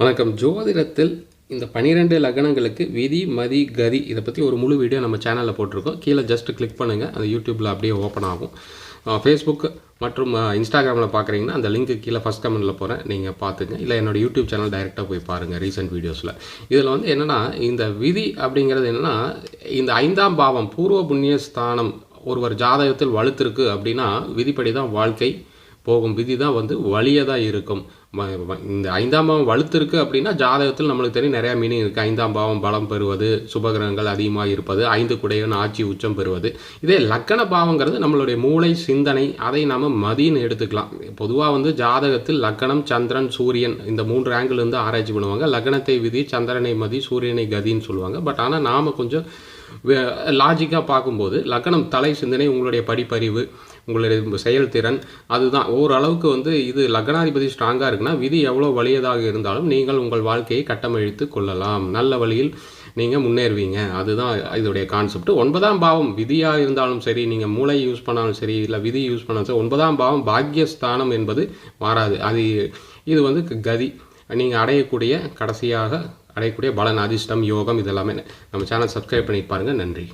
வணக்கம். ஜோதிடத்தில் இந்த பனிரெண்டு லக்னங்களுக்கு விதி மதி கதி இதை பற்றி ஒரு முழு வீடியோ நம்ம சேனலில் போட்டிருக்கோம். கீழே ஜஸ்ட் கிளிக் பண்ணுங்கள் அது யூடியூப்பில் அப்படியே ஓப்பன் ஆகும். ஃபேஸ்புக் மற்றும் இன்ஸ்டாகிராமில் பார்க்குறீங்கன்னா அந்த லிங்க்கு கீழே ஃபஸ்ட் கமெண்ட்டில் போகிறேன் நீங்கள் பார்த்துங்க. இல்லை என்னோட யூடியூப் சேனல் டைரெக்டாக போய் பாருங்கள் ரீசெண்ட் வீடியோஸில் இதில் வந்து என்னென்னா இந்த விதி அப்படிங்கிறது என்னென்னா இந்த ஐந்தாம் பாவம் பூர்வ புண்ணிய ஸ்தானம் ஒருவர் ஜாதகத்தில் வலுத்திருக்கு அப்படின்னா விதிப்படி தான் வாழ்க்கை. போகும் விதி தான் வந்து வலியதாக இருக்கும். இந்த ஐந்தாம் பாவம் வலுத்திருக்கு அப்படின்னா ஜாதகத்தில் நம்மளுக்கு தெரியும் நிறையா மீனிங் இருக்குது ஐந்தாம் பாவம் பலம் பெறுவது சுபகிரகங்கள் அதிகமாக இருப்பது ஐந்து குடையன் ஆட்சி உச்சம் பெறுவது. இதே லக்கண பாவங்கிறது நம்மளுடைய மூளை சிந்தனை அதை நாம் மதின்னு எடுத்துக்கலாம். பொதுவாக வந்து ஜாதகத்தில் லக்கணம் சந்திரன் சூரியன் இந்த மூன்று ஆங்கிள் இருந்து ஆராய்ச்சி பண்ணுவாங்க. லக்னத்தை விதி சந்திரனை மதி சூரியனை கதின்னு சொல்லுவாங்க. பட் ஆனால் நாம் கொஞ்சம் லாஜிக்காக பார்க்கும்போது லக்கணம் தலை சிந்தனை உங்களுடைய படிப்பறிவு உங்களுடைய செயல்திறன் அதுதான். ஓரளவுக்கு வந்து இது லக்னாதிபதி ஸ்ட்ராங்காக இருக்குன்னா விதி எவ்வளோ வலியதாக இருந்தாலும் நீங்கள் உங்கள் வாழ்க்கையை கட்டமழித்து கொள்ளலாம். நல்ல வழியில் நீங்கள் முன்னேறுவீங்க. அதுதான் இதோடைய கான்செப்ட் ஒன்பதாம் பாவம் விதியாக இருந்தாலும் சரி நீங்கள் மூளை யூஸ் பண்ணாலும் சரி இல்லை விதி யூஸ் பண்ணாலும் சரி ஒன்பதாம் பாவம் பாக்கியஸ்தானம் என்பது மாறாது. அது இது வந்து கதி. நீங்கள் அடையக்கூடிய கடைசியாக அடையக்கூடிய பலன் அதிர்ஷ்டம் யோகம் இதெல்லாமே நம்ம சேனல் சப்ஸ்கிரைப் பண்ணி பாருங்கள் நன்றி.